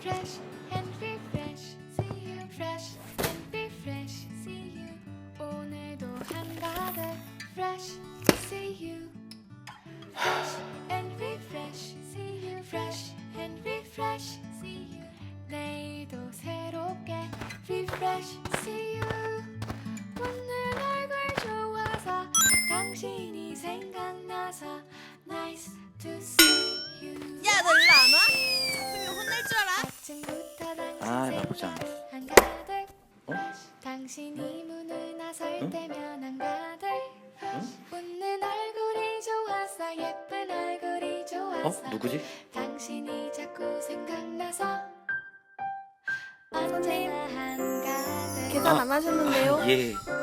fresh and refresh. See you fresh and refresh. See you 오늘도 한가득 fresh. See you fresh and refresh. See you fresh and refresh. See you 내일도 새롭게 refresh. See you 웃는 얼굴 좋아서 당신이 생각나서 nice 아. 생각 한가득 어? 당신이 문을 나설 응? 때면 한가득 응? 웃는 얼굴이 좋았어 예쁜 얼굴이 좋았어 어? 누구지? 당신이 자꾸 생각나서 언제나 한가득 계산 안 하셨는데요? 예.